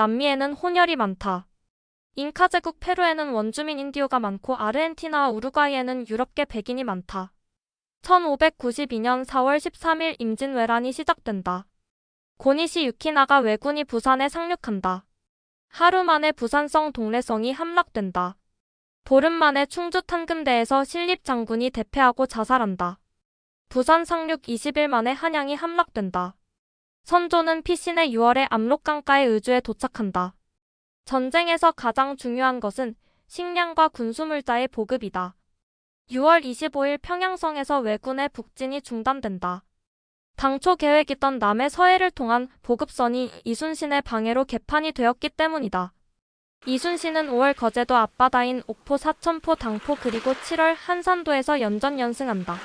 남미에는 혼혈이 많다. 잉카 제국 페루에는 원주민 인디오가 많고 아르헨티나와 우루과이에는 유럽계 백인이 많다. 1592년 4월 13일 임진왜란이 시작된다. 고니시 유키나가 왜군이 부산에 상륙한다. 하루 만에 부산성 동래성이 함락된다. 보름 만에 충주 탄금대에서 신립 장군이 대패하고 자살한다. 부산 상륙 20일 만에 한양이 함락된다. 선조는 피신의 6월에 압록강가의 의주에 도착한다. 전쟁에서 가장 중요한 것은 식량과 군수물자의 보급이다. 6월 25일 평양성에서 왜군의 북진이 중단된다. 당초 계획이던 남해 서해를 통한 보급선이 이순신의 방해로 개판이 되었기 때문이다. 이순신은 5월 거제도 앞바다인 옥포, 사천포, 당포 그리고 7월 한산도에서 연전 연승한다.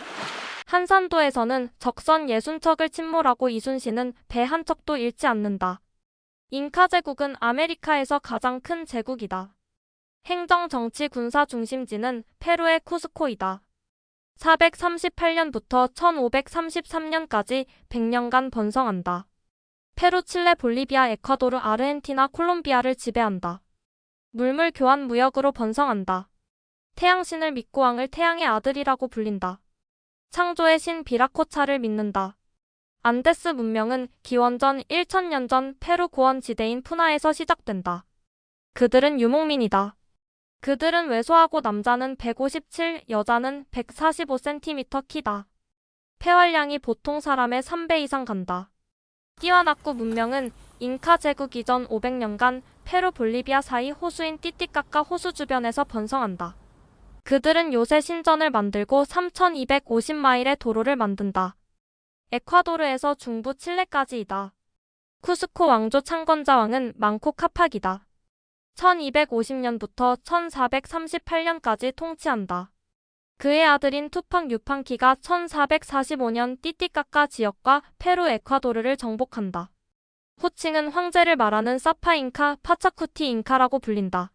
한산도에서는 적선 60척을 침몰하고 이순신은 배 한 척도 잃지 않는다. 잉카 제국은 아메리카에서 가장 큰 제국이다. 행정, 정치, 군사 중심지는 페루의 쿠스코이다. 438년부터 1533년까지 100년간 번성한다. 페루, 칠레, 볼리비아, 에콰도르, 아르헨티나, 콜롬비아를 지배한다. 물물 교환 무역으로 번성한다. 태양신을 믿고 왕을 태양의 아들이라고 불린다. 창조의 신 비라코차를 믿는다. 안데스 문명은 기원전 1000년 전 페루 고원 지대인 푸나에서 시작된다. 그들은 유목민이다. 그들은 왜소하고 남자는 157, 여자는 145cm 키다. 폐활량이 보통 사람의 3배 이상 간다. 띠와나쿠 문명은 잉카 제국 이전 500년간 페루 볼리비아 사이 호수인 띠띠까까 호수 주변에서 번성한다. 그들은 요새 신전을 만들고 3250마일의 도로를 만든다. 에콰도르에서 중부 칠레까지이다. 쿠스코 왕조 창건자 왕은 망코 카팍이다. 1250년부터 1438년까지 통치한다. 그의 아들인 투팡 유팡키가 1445년 띠띠까까 지역과 페루 에콰도르를 정복한다. 호칭은 황제를 말하는 사파 잉카, 파차쿠티 잉카라고 불린다.